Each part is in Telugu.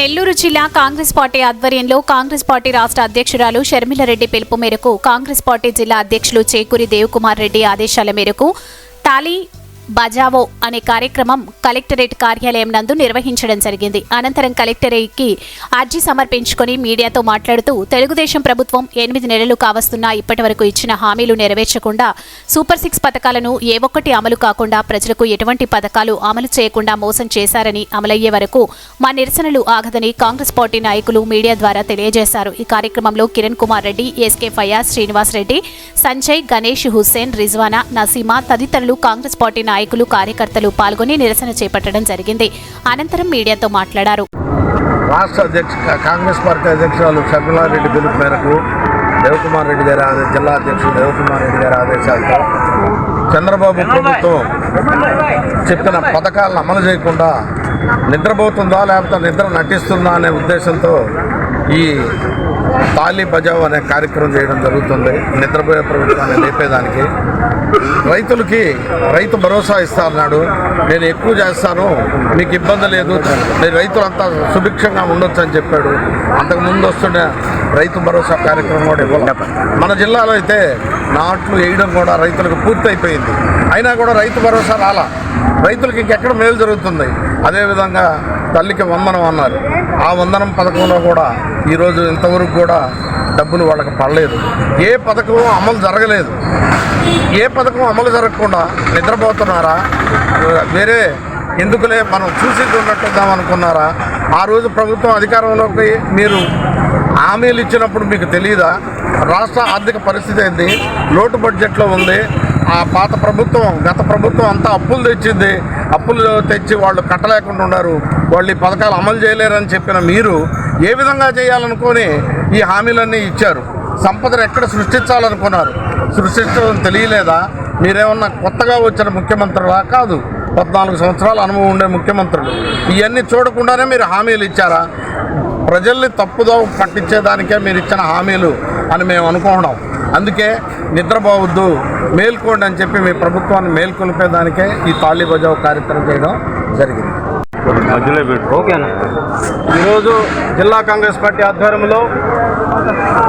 నెల్లూరు జిల్లా కాంగ్రెస్ పార్టీ ఆధ్వర్యంలో కాంగ్రెస్ పార్టీ రాష్ట్ర అధ్యక్షురాలు షర్మిలారెడ్డి పిలుపు మేరకు కాంగ్రెస్ పార్టీ జిల్లా అధ్యక్షులు చేకూరి దేవకుమార్ రెడ్డి ఆదేశాల మేరకు టాలీ బజావో అనే కార్యక్రమం కలెక్టరేట్ కార్యాలయం నందు నిర్వహించడం జరిగింది. అనంతరం కలెక్టరేట్కి అర్జీ సమర్పించుకొని మీడియాతో మాట్లాడుతూ తెలుగుదేశం ప్రభుత్వం ఎనిమిది నెలలు కావస్తున్నా ఇప్పటి వరకు ఇచ్చిన హామీలు నెరవేర్చకుండా సూపర్ సిక్స్ పథకాలను ఏ ఒక్కటి అమలు కాకుండా ప్రజలకు ఎటువంటి పథకాలు అమలు చేయకుండా మోసం చేశారని అమలయ్యే వరకు మా నిరసనలు ఆగదని కాంగ్రెస్ పార్టీ నాయకులు మీడియా ద్వారా తెలియజేశారు. ఈ కార్యక్రమంలో కిరణ్ కుమార్ రెడ్డి ఎస్కే ఫయాజ్ శ్రీనివాస్ రెడ్డి సంజయ్ గణేష్ హుస్సేన్ రిజ్వానా నసీమా తదితరులు కాంగ్రెస్ పార్టీ నాయకులు నాయకులు కార్యకర్తలు పాల్గొని నిరసన చేపట్టడం జరిగింది. అనంతరం మీడియాతో మాట్లాడారు. రాష్ట్ర అధ్యక్ష కాంగ్రెస్ పార్టీ అధ్యక్షురాలు షర్మిలారెడ్డి పిలుపు మేరకు దేవకుమార్ రెడ్డి గారి ఆదే జిల్లా అధ్యక్షుడు దేవకుమార్ రెడ్డి గారి ఆదేశాలతో చంద్రబాబు ప్రభుత్వం చెప్పిన పథకాలను అమలు చేయకుండా నిద్రపోతుందా లేకపోతే నిద్ర నటిస్తుందా అనే ఉద్దేశంతో ఈ తాలీ బజావ్ అనే కార్యక్రమం చేయడం జరుగుతుంది. నిద్రపోయే ప్రభుత్వాన్ని లేపేదానికి. రైతులకి రైతు భరోసా ఇస్తా అన్నాడు. నేను ఎక్కువ చేస్తాను మీకు ఇబ్బంది లేదు. నేను రైతులంతా సుభిక్షంగా ఉండొచ్చు అని చెప్పాడు. అంతకు ముందు వస్తున్న రైతు భరోసా కార్యక్రమం కూడా ఇవ్వాలి. మన జిల్లాలో అయితే నాట్లు వేయడం కూడా రైతులకు పూర్తి అయిపోయింది అయినా కూడా రైతు భరోసా రాలా. రైతులకు ఇంకెక్కడ మేలు జరుగుతుంది? అదేవిధంగా తల్లికి వందనం అన్నారు. ఆ వందనం పథకంలో కూడా ఈరోజు ఇంతవరకు కూడా డబ్బులు వాళ్ళకి పడలేదు. ఏ పథకం అమలు జరగలేదు. ఏ పథకం అమలు జరగకుండా నిద్రపోతున్నారా? వేరే ఎందుకులే మనం చూసి ఉన్నట్టుద్దాం అనుకున్నారా? ఆ రోజు ప్రభుత్వం అధికారంలోకి మీరు హామీలు ఇచ్చినప్పుడు మీకు తెలియదా రాష్ట్ర ఆర్థిక పరిస్థితి ఏంది? లోటు బడ్జెట్లో ఉంది. ఆ పాత ప్రభుత్వం గత ప్రభుత్వం అంతా అప్పులు తెచ్చింది. అప్పులు తెచ్చి వాళ్ళు కట్టలేకుండా ఉన్నారు. వాళ్ళు ఈ పథకాలు అమలు చేయలేరని చెప్పిన మీరు ఏ విధంగా చేయాలనుకొని ఈ హామీలన్నీ ఇచ్చారు? సంపదను ఎక్కడ సృష్టించాలనుకున్నారు? సృష్టించడం తెలియలేదా? మీరేమన్నా కొత్తగా వచ్చిన ముఖ్యమంత్రులా? కాదు. పద్నాలుగు సంవత్సరాల అనుభవం ఉండే ముఖ్యమంత్రులు. ఇవన్నీ చూడకుండానే మీరు హామీలు ఇచ్చారా? ప్రజల్ని తప్పుదో పట్టించేదానికే మీరు ఇచ్చిన హామీలు అని మేము అనుకుంటున్నాం. అందుకే నిద్రపోవద్దు మేల్కోండి అని చెప్పి మీ ప్రభుత్వాన్ని మేల్కొల్పేదానికే ఈ తాళీ బజావ్ కార్యక్రమం చేయడం జరిగింది. మధ్యలో పెట్టు. ఓకేనా? ఈరోజు జిల్లా కాంగ్రెస్ పార్టీ ఆధ్వర్యంలో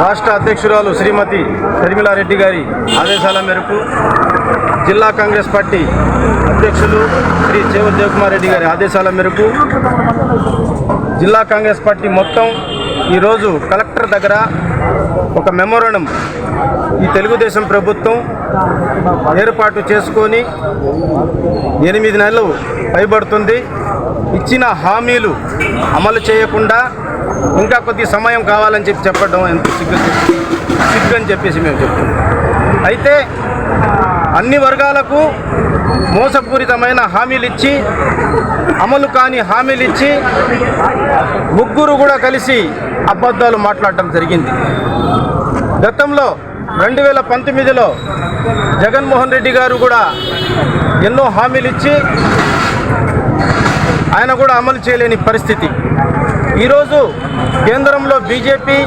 రాష్ట్ర అధ్యక్షురాలు శ్రీమతి షర్మిలారెడ్డి గారి ఆదేశాల మేరకు జిల్లా కాంగ్రెస్ పార్టీ అధ్యక్షులు శ్రీ చేవూరు దేవకుమార్ రెడ్డి గారి ఆదేశాల మేరకు జిల్లా కాంగ్రెస్ పార్టీ మొత్తం ఈరోజు కలెక్టర్ దగ్గర ఒక మెమోరండం ఈ తెలుగుదేశం ప్రభుత్వం ఏర్పాటు చేసుకొని ఎనిమిది నెలలు పైబడుతుంది. ఇచ్చిన హామీలు అమలు చేయకుండా ఇంకా కొద్ది సమయం కావాలని చెప్పి చెప్పడం ఎంత సిగ్గు సిగ్గు అని చెప్పేసి మేము చెప్తున్నాం. అయితే అన్ని వర్గాలకు మోసపూరితమైన హామీలు ఇచ్చి అమలు కాని హామీలు ఇచ్చి ముగ్గురు కూడా కలిసి అబద్ధాలు మాట్లాడటం జరిగింది. గతంలో రెండు వేల పంతొమ్మిదిలో జగన్మోహన్ రెడ్డి గారు కూడా ఎన్నో హామీలు ఇచ్చి ఆయన కూడా అమలు చేయలేని పరిస్థితి. ఈరోజు కేంద్రంలో బీజేపీ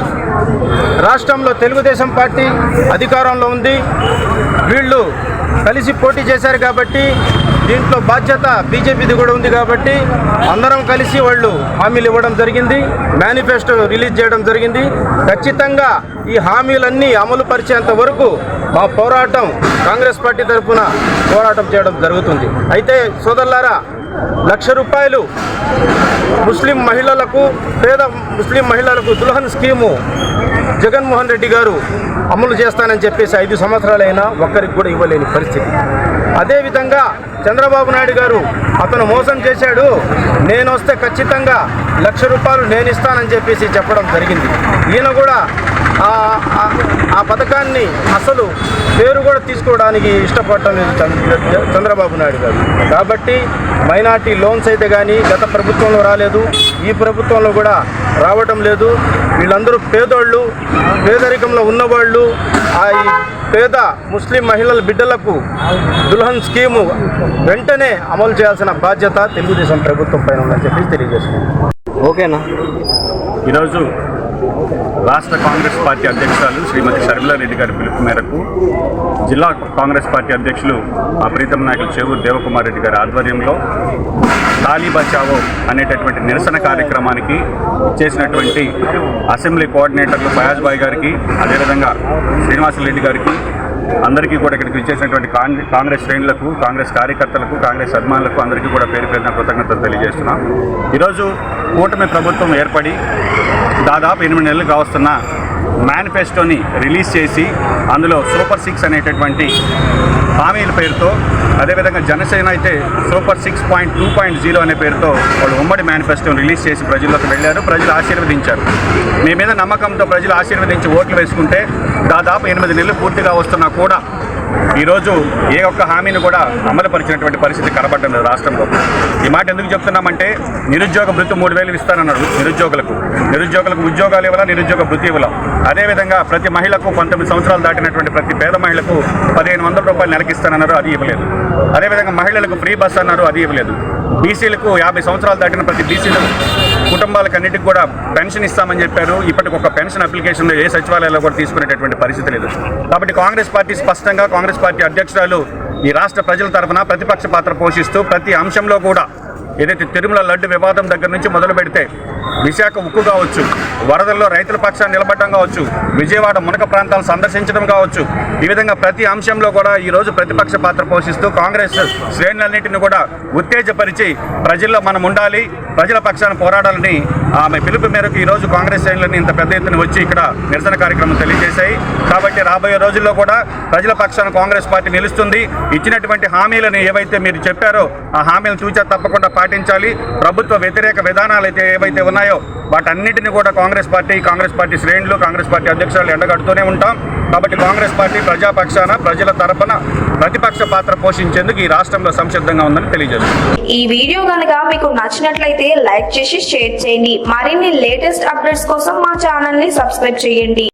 రాష్ట్రంలో తెలుగుదేశం పార్టీ అధికారంలో ఉంది. వీళ్ళు కలిసి పోటీ చేశారు కాబట్టి దీంట్లో బాధ్యత బీజేపీది కూడా ఉంది కాబట్టి అందరం కలిసి వాళ్ళు హామీలు ఇవ్వడం జరిగింది. మేనిఫెస్టో రిలీజ్ చేయడం జరిగింది. ఖచ్చితంగా ఈ హామీలన్నీ అమలు పరిచేంత వరకు మా పోరాటం కాంగ్రెస్ పార్టీ తరఫున పోరాటం చేయడం జరుగుతుంది. అయితే సోదరులారా లక్ష రూపాయలు ముస్లిం మహిళలకు పేద ముస్లిం మహిళలకు దుల్హన్ స్కీము జగన్మోహన్ రెడ్డి గారు అమలు చేస్తానని చెప్పేసి ఐదు సంవత్సరాలైనా ఒక్కరికి కూడా ఇవ్వలేని పరిస్థితి. అదేవిధంగా చంద్రబాబు నాయుడు గారు అతను మోసం చేశాడు నేను వస్తే ఖచ్చితంగా లక్ష రూపాయలు నేను ఇస్తానని చెప్పేసి చెప్పడం జరిగింది. ఈయన కూడా ఆ- ఆ పథకాన్ని అసలు పేరు కూడా తీసుకోవడానికి ఇష్టపడటం లేదు చంద్ర- చంద్రబాబు నాయుడు గారు. కాబట్టి మైనార్టీ లోన్స్ అయితే కానీ గత ప్రభుత్వంలో రాలేదు. ఈ ప్రభుత్వంలో కూడా రావటం లేదు. వీళ్ళందరూ పేదోళ్ళు పేదరికంలో ఉన్నవాళ్ళు ఆ ఈ పేద ముస్లిం మహిళల బిడ్డలకు దుల్హన్ స్కీము వెంటనే అమలు చేయాల్సిన బాధ్యత తెలుగుదేశం ప్రభుత్వం పైన ఉందని చెప్పి తెలియజేస్తున్నాం ఓకేనా? ఈరోజు రాష్ట్ర కాంగ్రెస్ పార్టీ అధ్యక్షురాలు శ్రీమతి షర్మిలారెడ్డి గారి పిలుపు మేరకు జిల్లా కాంగ్రెస్ పార్టీ అధ్యక్షులు మా ప్రీతం నాయకులు చెవూరు దేవకుమార్ రెడ్డి గారి ఆధ్వర్యంలో తాలీ బచావో అనేటటువంటి నిరసన కార్యక్రమానికి చేసినటువంటి అసెంబ్లీ కోఆర్డినేటర్లు ఫయాజ్ బాయ్ గారికి అదేవిధంగా శ్రీనివాసరెడ్డి గారికి అందరికీ కూడా ఇక్కడికి ఇచ్చేసినటువంటి కాంగ్రెస్ శ్రేణులకు కాంగ్రెస్ కార్యకర్తలకు కాంగ్రెస్ అభిమానులకు అందరికీ కూడా పేరు పేరున కృతజ్ఞతలు తెలియజేస్తున్నాం. ఈరోజు కూటమి ప్రభుత్వం ఏర్పడి దాదాపు ఎనిమిది నెలలు కావస్తున్న మేనిఫెస్టోని రిలీజ్ చేసి అందులో సూపర్ సిక్స్ అనేటటువంటి హామీల పేరుతో అదేవిధంగా జనసేన అయితే super six point two point zero అనే పేరుతో వాళ్ళు ఉమ్మడి మేనిఫెస్టోని రిలీజ్ చేసి ప్రజల్లోకి వెళ్ళారు. ప్రజలు ఆశీర్వదించారు. మీ మీద నమ్మకంతో ప్రజలు ఆశీర్వదించి ఓట్లు వేసుకుంటే దాదాపు ఎనిమిది నెలలు పూర్తిగా వస్తున్నా కూడా ఈరోజు ఏ ఒక్క హామీని కూడా అమలుపరిచినటువంటి పరిస్థితి కనబడడం లేదు రాష్ట్రంలో. ఈ మాట ఎందుకు చెప్తున్నామంటే నిరుద్యోగ భృతి మూడు వేలు ఇస్తానన్నారు నిరుద్యోగులకు. నిరుద్యోగులకు ఉద్యోగాలు ఇవ్వాలా నిరుద్యోగ భృతి ఇవ్వాలా? అదేవిధంగా ప్రతి మహిళకు పంతొమ్మిది సంవత్సరాలు దాటినటువంటి ప్రతి పేద మహిళకు పదిహేను వందల రూపాయలు నెలకిస్తానన్నారు అది ఇవ్వలేదు. అదేవిధంగా మహిళలకు ఫ్రీ బస్ అన్నారు అది ఇవ్వలేదు. బీసీలకు యాభై సంవత్సరాలు దాటిన ప్రతి బీసీలు కుటుంబాలకు అన్నిటికి కూడా పెన్షన్ ఇస్తామని చెప్పారు. ఇప్పటికి ఒక పెన్షన్ అప్లికేషన్ ఏ సచివాలయాల్లో కూడా తీసుకునేటటువంటి పరిస్థితి లేదు. కాబట్టి కాంగ్రెస్ పార్టీ స్పష్టంగా కాంగ్రెస్ పార్టీ అధ్యక్షురాలు ఈ రాష్ట్ర ప్రజల తరఫున ప్రతిపక్ష పాత్ర పోషిస్తూ ప్రతి అంశంలో కూడా ఏదైతే తిరుమల లడ్డు వివాదం దగ్గర నుంచి మొదలు పెడితే విశాఖ ఉక్కు కావచ్చు వరదల్లో రైతుల పక్షాన్ని నిలబడడం కావచ్చు విజయవాడ మునక ప్రాంతాలను సందర్శించడం కావచ్చు. ఈ విధంగా ప్రతి అంశంలో కూడా ఈ రోజు ప్రతిపక్ష పాత్ర పోషిస్తూ కాంగ్రెస్ శ్రేణులన్నింటినీ కూడా ఉత్తేజపరిచి ప్రజల్లో మనం ఉండాలి ప్రజల పక్షాన పోరాడాలని ఆమె పిలుపు మేరకు ఈ రోజు కాంగ్రెస్ శ్రేణులన్నీ ఇంత పెద్ద ఎత్తున వచ్చి ఇక్కడ నిరసన కార్యక్రమం తెలియజేశాయి. కాబట్టి రాబోయే రోజుల్లో కూడా ప్రజల పక్షాన కాంగ్రెస్ పార్టీ నిలుస్తుంది. ఇచ్చినటువంటి హామీలను ఏవైతే మీరు చెప్పారో ఆ హామీలను చూచా తప్పకుండా పాటించాలి. ప్రభుత్వ వ్యతిరేక విధానాలు అయితే ఏవైతే ఉన్నాయో వాటన్నిటిని కూడా కాంగ్రెస్ పార్టీ కాంగ్రెస్ పార్టీ శ్రేణులు కాంగ్రెస్ పార్టీ అధ్యక్షులు ఎండగడుతూనే ఉంటాం. కాబట్టి కాంగ్రెస్ పార్టీ ప్రజాపక్షాన ప్రజల తరపున ప్రతిపక్ష పాత్ర పోషించేందుకు ఈ రాష్ట్రంలో సంసిద్ధంగా ఉందని తెలియజేస్తుంది. ఈ వీడియో కనుక మీకు నచ్చినట్లయితే లైక్ చేసి షేర్ చేయండి. మరిన్ని లేటెస్ట్ అప్డేట్స్ కోసం మా ఛానల్ని సబ్స్క్రైబ్ చేయండి.